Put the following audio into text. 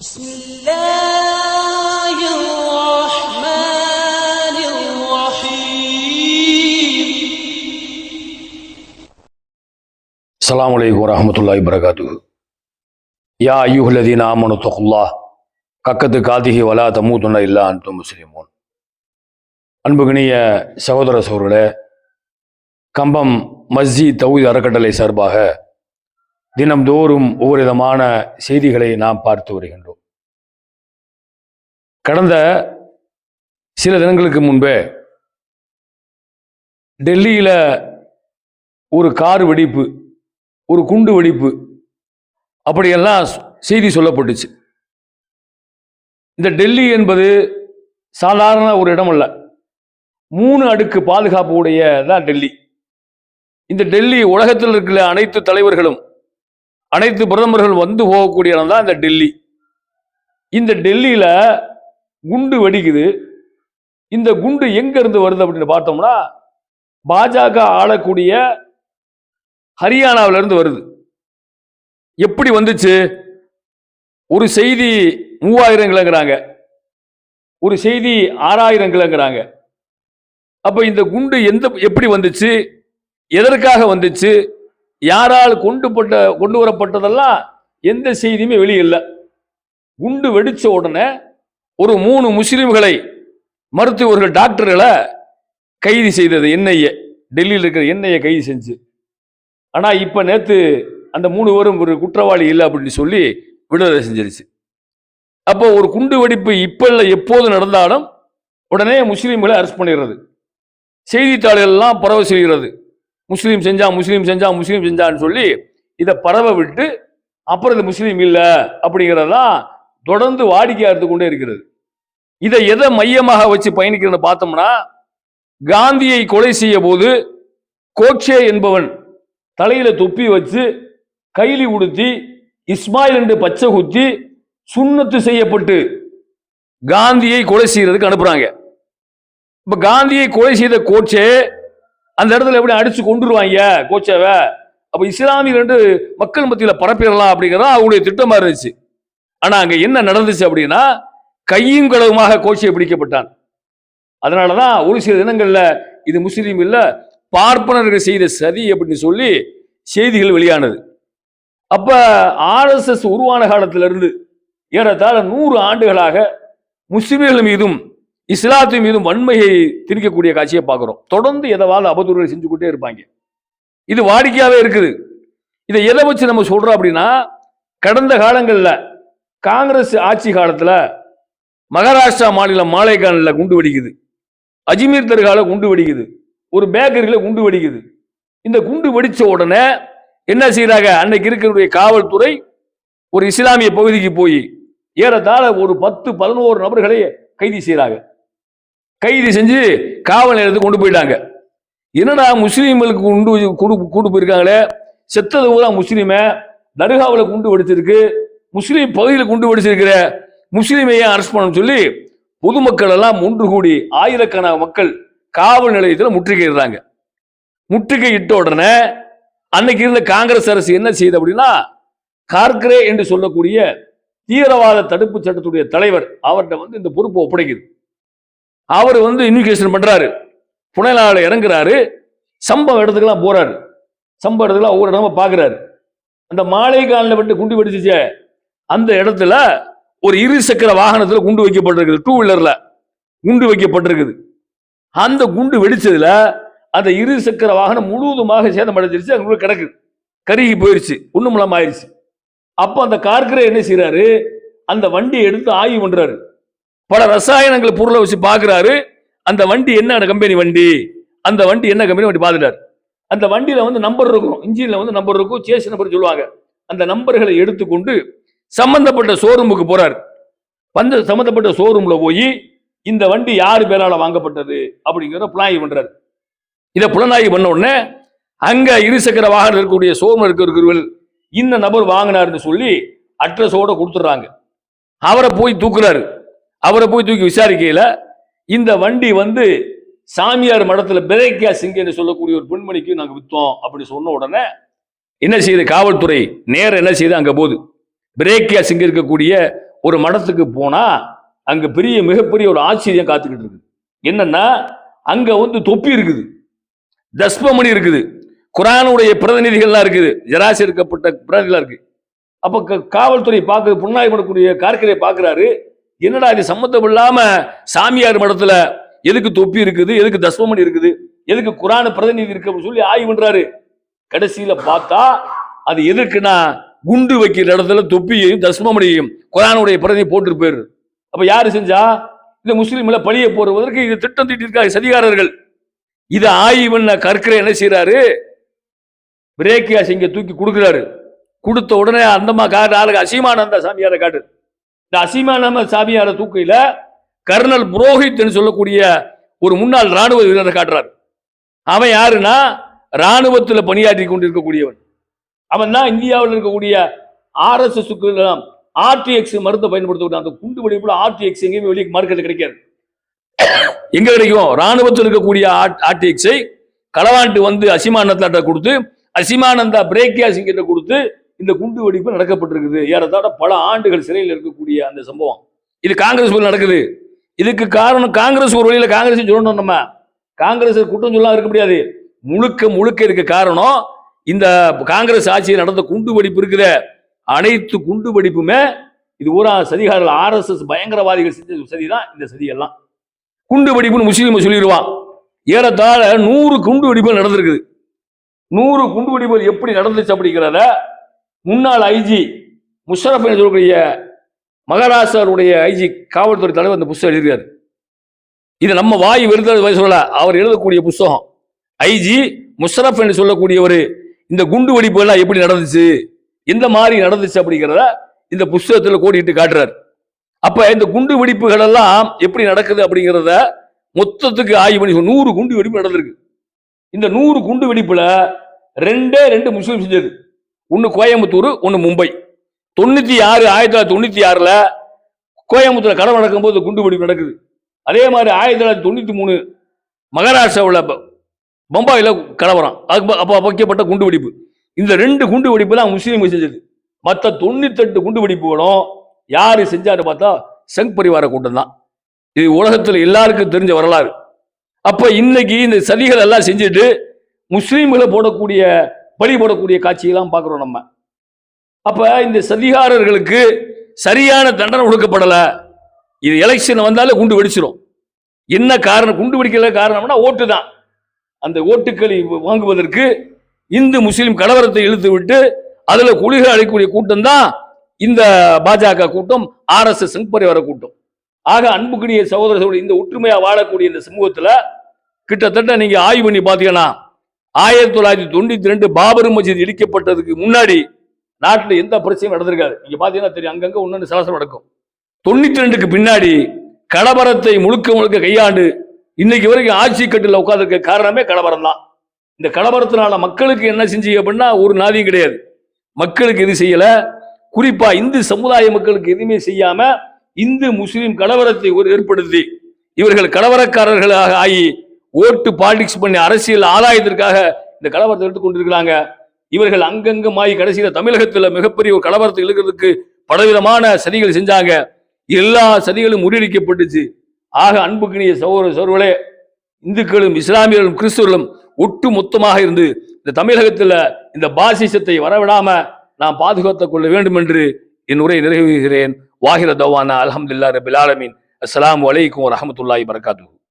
بسم الله الرحمن الرحيم அஸ்ஸலாமு அலைக்கும் வரஹ்மத்துல்லாஹி வரகாத்துஹு யா ஐயுஹல்லதீன ஆமனு தகுல்லாஹ் கக்கத்து காதிஹி வலா தமூதுன்ன இல்லா அன்தும் முஸ்லிமூன் அன்புகினிய சகோதர சகோதரர்களே கம்பம் மஸ்ஜித் தௌஹீத் அறக்கட்டளை சார்பாக தினம்தோறும் ஒவ்வொரு விதமான செய்திகளை நாம் பார்த்து வருகின்றோம். கடந்த சில தினங்களுக்கு முன்பே டெல்லியில் ஒரு கார் வெடிப்பு ஒரு குண்டு வெடிப்பு அப்படியெல்லாம் செய்தி சொல்லப்பட்டுச்சு. இந்த டெல்லி என்பது சாதாரண ஒரு இடம் அல்ல மூணு அடுக்கு பாதுகாப்பு உடைய தான் டெல்லி. இந்த டெல்லி உலகத்தில் இருக்கிற அனைத்து தலைவர்களும் அனைத்து பிரதமர்கள் வந்து போகக்கூடிய இடம் தான் இந்த டெல்லி. இந்த டெல்லியில் குண்டு வெடிக்குது. இந்த குண்டு எங்கேருந்து வருது அப்படின்னு பார்த்தோம்னா பாஜக ஆளக்கூடிய ஹரியானாவிலேருந்து வருது. எப்படி வந்துச்சு? ஒரு செய்தி மூவாயிரம் கிலோங்கிறாங்க ஒரு செய்தி ஆறாயிரம் கிலோங்கிறாங்க அப்போ இந்த குண்டு எந்த எப்படி வந்துச்சு? எதற்காக வந்துச்சு? யாரால் கொண்டு பட்ட கொண்டு வரப்பட்டதெல்லாம் எந்த செய்தியுமே வெளியே இல்லை குண்டு வெடித்த உடனே ஒரு மூணு முஸ்லீம்களை மருத்துவர்கள் டாக்டர்களை கைது செய்தது என்ஐஏ. டெல்லியில் இருக்கிற என்ஐஏ கைது செஞ்சு. ஆனால் இப்போ நேற்று அந்த மூணு பேரும் ஒரு குற்றவாளி இல்லை அப்படின்னு சொல்லி விடுதலை செஞ்சிருச்சு. அப்போ ஒரு குண்டு வெடிப்பு இப்போ இல்லை எப்போது நடந்தாலும் உடனே முஸ்லீம்களை அரெஸ்ட் பண்ணிடுறது. செய்தித்தாள்கள்லாம் பரவ செய்கிறது. முஸ்லீம் செஞ்சா முஸ்லீம் செஞ்சா முஸ்லீம் செஞ்சான்னு சொல்லி இதை பரவ விட்டு அப்புறம் இது முஸ்லீம் இல்லை அப்படிங்கிறதான் தொடர்ந்து வாடிக்கையாக இருந்து கொண்டே இருக்கிறது. இதை எதை மையமாக வச்சு பயணிக்கிறதுன்னு பார்த்தோம்னா காந்தியை கொலை செய்ய போது கோட்சே என்பவன் தலையில தொப்பி வச்சு கைலி உடுத்தி இஸ்மாயில் என்று பச்சை குத்தி சுண்ணத்து செய்யப்பட்டு காந்தியை கொலை செய்யறதுக்கு அனுப்புறாங்க. இப்ப காந்தியை கொலை செய்த கோட்சே அந்த இடத்துல எப்படி அடிச்சு கொண்டுருவாங்க கோச்சேவை? அப்போ இஸ்லாமியர் என்று மக்கள் மத்தியில் பரப்பிடலாம் அப்படிங்கிறதா அவங்களுடைய திட்டமா இருந்துச்சு. ஆனால் அங்கே என்ன நடந்துச்சு அப்படின்னா கையும் களவுமாக கோச்சை பிடிக்கப்பட்டான். அதனாலதான் ஒரு சில தினங்களில் இது முஸ்லீம் இல்லை பார்ப்பனர்கள் செய்த சதி அப்படின்னு சொல்லி செய்திகள் வெளியானது. அப்போ ஆர்எஸ்எஸ் உருவான காலத்திலிருந்து ஏறத்தாழ நூறு ஆண்டுகளாக முஸ்லிம்கள் மீதும் இஸ்லாத்தின் மீதும் வன்மையை திணிக்கக்கூடிய காட்சியை பார்க்குறோம். தொடர்ந்து எதவாத அபதூறுகளை செஞ்சுக்கிட்டே இருப்பாங்க. இது வாடிக்கையாகவே இருக்குது. இதை எதை வச்சு நம்ம சொல்கிறோம் அப்படின்னா கடந்த காலங்களில் காங்கிரஸ் ஆட்சி காலத்தில் மகாராஷ்டிரா மாநிலம் மாலைக்கானில் குண்டு வெடிக்குது. அஜ்மீர் தர்கால குண்டு வெடிக்குது. ஒரு பேக்கரியில் குண்டு வெடிக்குது. இந்த குண்டு வெடித்த உடனே என்ன செய்கிறாங்க அன்னைக்கு இருக்கக்கூடிய காவல்துறை ஒரு இஸ்லாமிய பகுதிக்கு போய் ஏறத்தாழ ஒரு பத்து பதினோரு நபர்களை கைது செய்கிறாங்க கைது செஞ்சு காவல் நிலையத்துக்கு கொண்டு போயிட்டாங்க. என்னடா முஸ்லீம்களுக்கு கொண்டு கூடு கூட்டு போயிருக்காங்களே? செத்தது ஊரா முஸ்லீமை? தர்காவில் குண்டு வெடிச்சிருக்கு. முஸ்லீம் பகுதியில் குண்டு வெடிச்சிருக்கிற முஸ்லீமையே அரெஸ்ட் பண்ணணும்னு சொல்லி பொதுமக்கள் எல்லாம் ஒன்று கூடி ஆயிரக்கணக்கான மக்கள் காவல் நிலையத்தில் முற்றுகையிடுறாங்க. முற்றுகை இட்ட உடனே அன்னைக்கு இருந்த காங்கிரஸ் அரசு என்ன செய்யுது அப்படின்னா கார்கரே என்று சொல்லக்கூடிய தீவிரவாத தடுப்பு சட்டத்துடைய தலைவர் அவர்கிட்ட வந்து இந்த பொறுப்பை ஒப்படைக்குது. அவர் வந்து இன்விகேஷன் பண்ணுறாரு புனலால இறங்குறாரு. சம்பவ இடத்துக்கெல்லாம் போகிறாரு சம்பவ இடத்துக்குலாம் ஒவ்வொரு இடமா பார்க்குறாரு. அந்த மாலை காலில் விட்டு குண்டு வெடிச்சிச்சே. அந்த இடத்துல ஒரு இரு சக்கர வாகனத்தில் குண்டு வைக்கப்பட்டிருக்குது. டூ வீலரில் குண்டு வைக்கப்பட்டிருக்குது. அந்த குண்டு வெடிச்சதுல அந்த இரு சக்கர வாகனம் முழுவதுமாக சேதம் அடைஞ்சிருச்சு. அங்கே கிடக்கு. கருகி போயிருச்சு. ஒண்ணுமில்லாம ஆயிடுச்சு அப்போ அந்த கார்கரே என்ன செய்கிறாரு அந்த வண்டியை எடுத்து ஆய்வு பண்ணுறாரு பல ரசாயனங்களை பொருளை வச்சு பார்க்குறாரு அந்த வண்டி என்ன கம்பெனி வண்டி? அந்த வண்டி என்ன கம்பெனி வண்டி பார்த்துட்டார் அந்த வண்டியில் வந்து நம்பர் இருக்கும். இன்ஜினில் வந்து நம்பர் இருக்கும். சேஸ் நம்பர் சொல்லுவாங்க. அந்த நம்பர்களை எடுத்துக்கொண்டு சம்பந்தப்பட்ட ஷோரூமுக்கு போகிறார் வந்து சம்மந்தப்பட்ட ஷோரூமில் போய் இந்த வண்டி யார் பேரால் வாங்கப்பட்டது? அப்படிங்கிறத புலனாய்வு பண்ணுறாரு இதை புலனாய்வு பண்ண உடனே அங்கே இருசக்கர வாகனம் இருக்கக்கூடிய ஷோரூம் இருக்கிறவர்கள் இந்த நபர் வாங்கினாருன்னு சொல்லி அட்ரஸோட கொடுத்துட்றாங்க. அவரை போய் தூக்குறாரு. அவரை போய் தூக்கி விசாரிக்கையில் இந்த வண்டி வந்து சாமியார் மடத்தில் பிரேக்கியா சிங் என்று சொல்லக்கூடிய ஒரு பெண்மணிக்கு நாங்கள் விற்றோம் அப்படி சொன்ன உடனே என்ன செய்யுது காவல்துறை நேரம் என்ன செய்யுது அங்கே போகுது. பிரேக்கியா சிங் இருக்கக்கூடிய ஒரு மடத்துக்கு போனால் அங்கே பெரிய மிகப்பெரிய ஒரு ஆச்சரியம் காத்துக்கிட்டு இருக்குது. என்னன்னா அங்கே வந்து தொப்பி இருக்குது. தஸ்பமணி இருக்குது. குரானுடைய பிரதிநிதிகள்லாம் இருக்குது. ஜராசி எடுக்கப்பட்ட பிரதிநிதிகள்லாம் இருக்குது அப்போ க- காவல்துறை பார்க்குறது புண்ணாய் பண்ணக்கூடிய கார்கரை பார்க்குறாரு. என்னடா இது சம்மந்தம் இல்லாம சாமியார் மடத்துல எதுக்கு தொப்பி இருக்குது எதுக்கு தஸ்மமணி இருக்குது எதுக்கு குரான் பிரதிநிதி இருக்கு அப்படின்னு சொல்லி ஆய்வு பண்றாரு. கடைசியில பார்த்தா அது எதுக்குன்னா குண்டு வைக்கிற இடத்துல தொப்பியையும் தஸ்மமணியையும் குரானுடைய பிரதிநிதி போட்டிருப்பாரு அப்ப யாரு செஞ்சா? இந்த முஸ்லீம்ல பழிய போடுவதற்கு இது திட்டம் திட்டிருக்காங்க சதிகாரர்கள். இதை ஆய்வு பண்ண கற்கரை என்ன செய்யறாரு பிரேக்கியா சிங்க தூக்கி கொடுக்குறாரு. கொடுத்த உடனே அந்தமா காட்டு ஆளுக்கு அசீமானந்த சாமியாரை காட்டு இந்த அசீமானந்த சாமியாரை தூக்கையில கர்னல் புரோஹித்னு சொல்லக்கூடிய ஒரு முன்னாள் ராணுவ வீரரை காட்டுறாரு. அவன் யாருன்னா ராணுவத்தில் பணியாற்றி கொண்டிருக்கக்கூடியவன். அவன் தான் இந்தியாவில் இருக்கக்கூடிய ஆர்எஸ்எஸ்க்கு ஆர்டிஎக்ஸ் மருந்தை பயன்படுத்தக்கூடிய அந்த குண்டு வெடிப்புல ஆர்டிஎக்ஸ் எங்கேயுமே வெளியே மார்க்கெட்டில் கிடைக்காது. எங்க கிடைக்கும்? ராணுவத்தில் இருக்கக்கூடிய ஆர்டிஎக்ஸை களவாண்டு வந்து அசிமானந்தாட்ட கொடுத்து அசிமானந்தா பிரேக்யா சிங்கிட்ட கொடுத்து இந்த குண்டு வெடிப்பு நடக்கப்பட்டிருக்குது. ஏறத்தாழ பல ஆண்டுகள் சிறையில் இருக்கக்கூடிய அந்த சம்பவம். இது காங்கிரஸ் நடக்குது. இதுக்கு காரணம் காங்கிரஸ் ஒரு வழியில் காங்கிரஸ் சொல்லணும் நம்ம. காங்கிரஸ் குற்றம் சொல்லாம இருக்க முடியாது. முழுக்க முழுக்க இருக்க காரணம் இந்த காங்கிரஸ் ஆட்சியில் நடந்த குண்டு வெடிப்பு இருக்குத. அனைத்து குண்டு வெடிப்புமே இது ஊரா சதிகாரர்கள் ஆர்எஸ்எஸ் பயங்கரவாதிகள் செஞ்ச சதிதான் இந்த சதியெல்லாம். குண்டு வெடிப்புன்னு முஸ்லீம் சொல்லிடுவான். ஏறத்தாழ நூறு குண்டு வெடிப்புகள் நடந்திருக்குது. நூறு குண்டு வெடிப்புகள் எப்படி நடந்துச்சு அப்படிங்கிறத முன்னாள் ஐஜி முஷரப் என்று சொல்லக்கூடிய மகாராஷ்டிராவுடைய ஐஜி காவல்துறை தலைவர் அந்த புஸ்தகம் எழுதியிருக்காரு. இது நம்ம வாய் வயசு சொல்ல அவர் எழுதக்கூடிய புஸ்தகம். ஐஜி முஷரப் என்று சொல்லக்கூடியவர் இந்த குண்டு வெடிப்பு எல்லாம் எப்படி நடந்துச்சு எந்த மாதிரி நடந்துச்சு அப்படிங்கிறத இந்த புஸ்தகத்தில் கோடிட்டு காட்டுறாரு. அப்ப இந்த குண்டு வெடிப்புகள் எல்லாம் எப்படி நடக்குது அப்படிங்கிறத மொத்தத்துக்கு ஆய்வு பண்ணி நூறு குண்டு வெடிப்பு நடந்திருக்கு. இந்த நூறு குண்டு வெடிப்புல ரெண்டே ரெண்டு முஸ்லீம் செஞ்சது. ஒன்று கோயம்புத்தூர் ஒன்று மும்பை. தொண்ணூற்றி ஆறு ஆயிரத்தி தொள்ளாயிரத்தி தொண்ணூற்றி ஆறில் கோயம்புத்தூரில் கடை நடக்கும்போது குண்டு வெடிப்பு நடக்குது. அதே மாதிரி ஆயிரத்தி தொள்ளாயிரத்தி தொண்ணூற்றி மூணு மகாராஷ்டிராவில் ப- கலவரம் அதுக்கு அப்போ வைக்கப்பட்ட குண்டு வெடிப்பு. இந்த ரெண்டு குண்டு வெடிப்பு தான் முஸ்லீம் செஞ்சது. மற்ற தொண்ணூத்தெட்டு குண்டு வெடிப்புகளும் யார் செஞ்சாரு பார்த்தா சங் பரிவார கூட்டம் தான். இது உலகத்தில் எல்லாருக்கும் தெரிஞ்ச வரலாறு. அப்போ இன்னைக்கு இந்த சதிகள் எல்லாம் செஞ்சுட்டு முஸ்லீம்களை போடக்கூடிய பழி போடக்கூடிய காட்சியெல்லாம் பார்க்குறோம் நம்ம. அப்போ இந்த சதிகாரர்களுக்கு சரியான தண்டனை கொடுக்கப்படலை இது எலெக்ஷன் வந்தாலே குண்டு வெடிச்சிடும் என்ன காரணம்? குண்டு வெடிக்கல காரணம்னா ஓட்டு தான். அந்த ஓட்டுக்களை வாங்குவதற்கு இந்து முஸ்லீம் கலவரத்தை இழுத்து விட்டு அதில் குளிகள் அழைக்கக்கூடிய கூட்டம் தான் இந்த பாஜக கூட்டம் ஆர்எஸ்எஸ் பரிவார கூட்டம். ஆக அன்புக்குரிய சகோதர சகோதரி இந்த ஒற்றுமையாக வாழக்கூடிய இந்த சமூகத்தில் கிட்டத்தட்ட நீங்கள் ஆய்வு பண்ணி பார்த்தீங்கன்னா ஆயிரத்தி தொள்ளாயிரத்தி தொண்ணூத்தி ரெண்டு பாபர் மஸ்ஜித் இடிக்கப்பட்டதுக்கு முன்னாடி நாட்டில் எந்த பிரச்சனையும் நடந்திருக்காது. நீங்க பாத்தீங்கன்னா தெரியும் அங்கங்க ஒன்னொன்னு சலசலம் நடக்கும். தொண்ணூத்தி ரெண்டுக்கு பின்னாடி கலவரத்தை முழுக்க முழுக்க கையாண்டு இன்னைக்கு வரைக்கும் ஆட்சி கட்டில உட்காந்துருக்க காரணமே கலவரம் தான். இந்த கலவரத்தினால மக்களுக்கு என்ன செஞ்சீங்க அப்படின்னா ஒரு நாதியும் கிடையாது. மக்களுக்கு எது செய்யல. குறிப்பா இந்து சமுதாய மக்களுக்கு எதுவுமே செய்யாம இந்து முஸ்லீம் கலவரத்தை ஒரு ஏற்படுத்தி இவர்கள் கலவரக்காரர்களாக ஆகி ஓட்டு பாலிடிக்ஸ் பண்ணி அரசியல் ஆதாயத்திற்காக இந்த கலவரத்தை எடுத்துக் கொண்டிருக்கிறாங்க. இவர்கள் அங்கங்கமாய் கடைசியில் தமிழகத்தில் மிகப்பெரிய ஒரு கலவரத்தை இழுக்கிறதுக்கு பலவிதமான சதிகள் செஞ்சாங்க. எல்லா சதிகளும் முறியடிக்கப்பட்டுச்சு. ஆக அன்புக்கினிய சகோதர சோர்களே இந்துக்களும் இஸ்லாமியர்களும் கிறிஸ்துவர்களும் ஒட்டு மொத்தமாக இருந்து இந்த தமிழகத்தில் இந்த பாசிசத்தை வரவிடாம நாம் பாதுகாத்துக் கொள்ள வேண்டும் என்று என் உரையை நிறைவேறுகிறேன் வாஹிர தவானா அலமதுல்லா ரபில் ஆலமீன். அஸ்ஸலாமு அலைக்கும் வரஹ்மத்துல்லாஹி வரகாத்துஹு